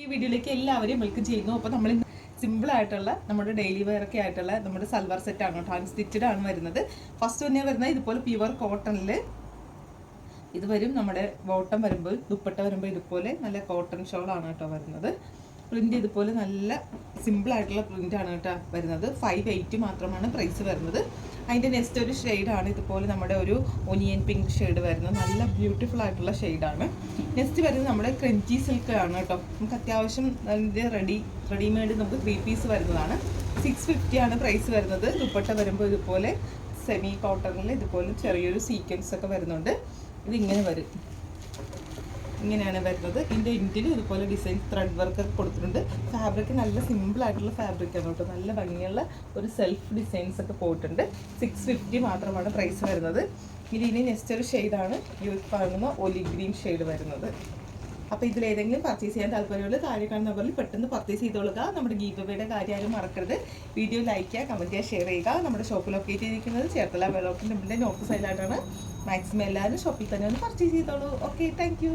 ഈ വീഡിയോയിലേക്ക് എല്ലാവരെയും വെൽക്കം ചെയ്യുന്നു. അപ്പോൾ നമ്മൾ സിമ്പിൾ ആയിട്ടുള്ള നമ്മുടെ ഡെയിലി വെയർ ആയിട്ടുള്ള നമ്മുടെ സൽവാർ സെറ്റ് ആണ് കേട്ടോ. സ്റ്റിച്ചഡ് ആണ് വരുന്നത്. ഫസ്റ്റ് തന്നെ വരുന്നത് ഇതുപോലെ പ്യുവർ കോട്ടണിൽ ഇത് വരും നമ്മുടെ ബോട്ടം വരുമ്പോൾ ദുപ്പട്ട വരുമ്പോൾ ഇതുപോലെ നല്ല കോട്ടൺ ഷോളാണ് കേട്ടോ വരുന്നത്. പ്രിന്റ് ഇതുപോലെ നല്ല സിമ്പിൾ ആയിട്ടുള്ള പ്രിന്റ് ആണ് കേട്ടോ വരുന്നത്. ഫൈവ് എയ്റ്റ് മാത്രമാണ് പ്രൈസ് വരുന്നത്. അതിന്റെ നെക്സ്റ്റ് ഒരു ഷെയ്ഡാണ് ഇതുപോലെ നമ്മുടെ ഒരു ഒനിയൻ പിങ്ക് ഷെയ്ഡ് വരുന്നത്. നല്ല ബ്യൂട്ടിഫുൾ ആയിട്ടുള്ള ഷെയ്ഡാണ് നെക്സ്റ്റ് വരുന്നത് നമ്മുടെ ക്രഞ്ചി സിൽക്ക് ആണ് കേട്ടോ. നമുക്ക് അത്യാവശ്യം അതിന്റെ റെഡി റെഡിമെയ്ഡ് നമുക്ക് ത്രീ പീസ് വരുന്നതാണ്. സിക്സ് ഫിഫ്റ്റി ആണ് പ്രൈസ് വരുന്നത്. ദുപ്പട്ട വരുമ്പോൾ ഇതുപോലെ സെമി കോട്ടണിൽ ഇതുപോലെ ചെറിയൊരു സീക്വൻസ് ഒക്കെ വരുന്നുണ്ട്. ഇതിങ്ങനെ വരും. ഇങ്ങനെയാണ് വരുന്നത്. ഇതിന്റെ ഇന്റിൽ ഇതുപോലെ ഡിസൈൻ ത്രെഡ് വർക്ക് കൊടുത്തിട്ടുണ്ട്. ഫാബ്രിക് നല്ല സിമ്പിൾ ആയിട്ടുള്ള ഫാബ്രിക് ആണ് കേട്ടോ. നല്ല ഭംഗിയുള്ള ഒരു സെൽഫ് ഡിസൈൻസ് ഒക്കെ പോയിട്ടുണ്ട്. സിക്സ് ഫിഫ്റ്റി മാത്രമാണ് പ്രൈസ് വരുന്നത്. ഇനി ഇനി നെക്സ്റ്റ് ഒരു ഷെയ്ഡാണ് ഈ കാണുന്ന ഒലി ഗ്രീൻ ഷെയ്ഡ് വരുന്നത്. അപ്പോൾ ഇതിൽ ഏതെങ്കിലും പർച്ചേസ് ചെയ്യാൻ താല്പര്യമുള്ള താഴെ കാണുന്ന നമ്പറിൽ പെട്ടെന്ന് പർച്ചേസ് ചെയ്തോളുക. നമ്മുടെ ഗീവയുടെ കാര്യം ആരും മറക്കരുത്. വീഡിയോ ലൈക്ക് ചെയ്യുക കമന്റ് ചെയ്യുക ഷെയർ ചെയ്യുക. നമ്മുടെ ഷോപ്പ് ലൊക്കേറ്റ് ചെയ്തിരിക്കുന്നത് ചേർത്തല വെള്ളോട്ടിന്റെ നോക്ക് സൈഡിലായിട്ടാണ് മാക്സിമം എല്ലാവരും ഷോപ്പിൽ തന്നെ ഒന്ന് പർച്ചേസ് ചെയ്തോളൂ. Okay thank